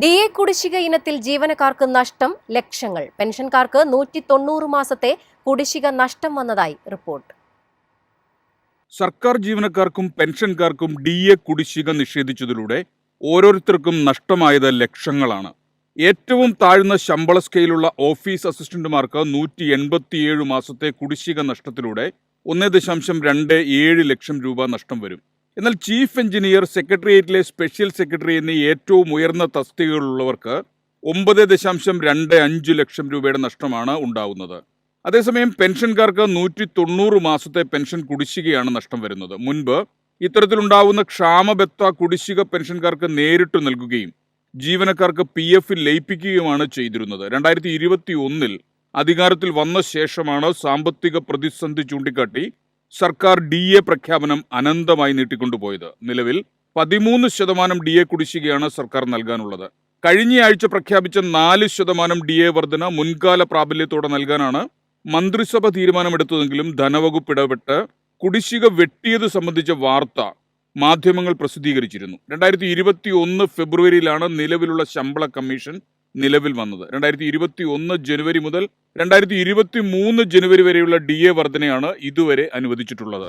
D A കുടിശ്ശിക ഇനത്തിൽ ജീവനക്കാർക്ക് നഷ്ടം ലക്ഷങ്ങൾ. പെൻഷൻകാർക്ക് നൂറ്റി തൊണ്ണൂറ് മാസത്തെ കുടിശ്ശിക നഷ്ടം വന്നതായി റിപ്പോർട്ട്. സർക്കാർ ജീവനക്കാർക്കും പെൻഷൻകാർക്കും ഡി എ കുടിശ്ശിക നിഷേധിച്ചതിലൂടെ ഓരോരുത്തർക്കും നഷ്ടമായത് ലക്ഷങ്ങളാണ്. ഏറ്റവും താഴ്ന്ന ശമ്പള സ്കെയിലുള്ള ഓഫീസ് അസിസ്റ്റന്റുമാർക്ക് നൂറ്റി എൺപത്തിയേഴ് മാസത്തെ കുടിശ്ശിക നഷ്ടത്തിലൂടെ ഒന്ന് ദശാംശം രണ്ട് ഏഴ് ലക്ഷം രൂപ നഷ്ടം വരും. എന്നാൽ ചീഫ് എഞ്ചിനീയർ സെക്രട്ടേറിയറ്റിലെ സ്പെഷ്യൽ സെക്രട്ടറി എന്നീ ഏറ്റവും ഉയർന്ന തസ്തികകളുള്ളവർക്ക് ഒമ്പത് ദശാംശം രണ്ട് അഞ്ച് ലക്ഷം രൂപയുടെ നഷ്ടമാണ് ഉണ്ടാവുന്നത്. അതേസമയം പെൻഷൻകാർക്ക് നൂറ്റി തൊണ്ണൂറ് മാസത്തെ പെൻഷൻ കുടിശ്ശികയാണ് നഷ്ടം വരുന്നത്. മുൻപ് ഇത്തരത്തിലുണ്ടാവുന്ന ക്ഷാമബത്ത കുടിശ്ശിക പെൻഷൻകാർക്ക് നേരിട്ട് നൽകുകയും ജീവനക്കാർക്ക് പി എഫിൽ ലയിപ്പിക്കുകയുമാണ് ചെയ്തിരുന്നത്. രണ്ടായിരത്തി ഇരുപത്തി ഒന്നിൽ അധികാരത്തിൽ വന്ന ശേഷമാണ് സാമ്പത്തിക പ്രതിസന്ധി ചൂണ്ടിക്കാട്ടി സർക്കാർ ഡി എ പ്രഖ്യാപനം അനന്തമായി നീട്ടിക്കൊണ്ടുപോയത്. നിലവിൽ പതിമൂന്ന് ശതമാനം ഡി എ കുടിശ്ശികയാണ് സർക്കാർ നൽകാനുള്ളത്. കഴിഞ്ഞയാഴ്ച പ്രഖ്യാപിച്ച നാല് ശതമാനം ഡി എ വർധന മുൻകാല പ്രാബല്യത്തോടെ നൽകാനാണ് മന്ത്രിസഭ തീരുമാനമെടുത്തതെങ്കിലും ധനവകുപ്പ് ഇടപെട്ട് കുടിശ്ശിക വെട്ടിയത് സംബന്ധിച്ച വാർത്ത മാധ്യമങ്ങൾ പ്രസിദ്ധീകരിച്ചിരുന്നു. രണ്ടായിരത്തി ഇരുപത്തി ഒന്ന് ഫെബ്രുവരിയിലാണ് നിലവിലുള്ള ശമ്പള കമ്മീഷൻ നിലവിൽ വന്നത്. രണ്ടായിരത്തി ഇരുപത്തി ഒന്ന് ജനുവരി മുതൽ രണ്ടായിരത്തി ഇരുപത്തി മൂന്ന് ജനുവരി വരെയുള്ള ഡി എ വർധനയാണ് ഇതുവരെ അനുവദിച്ചിട്ടുള്ളത്.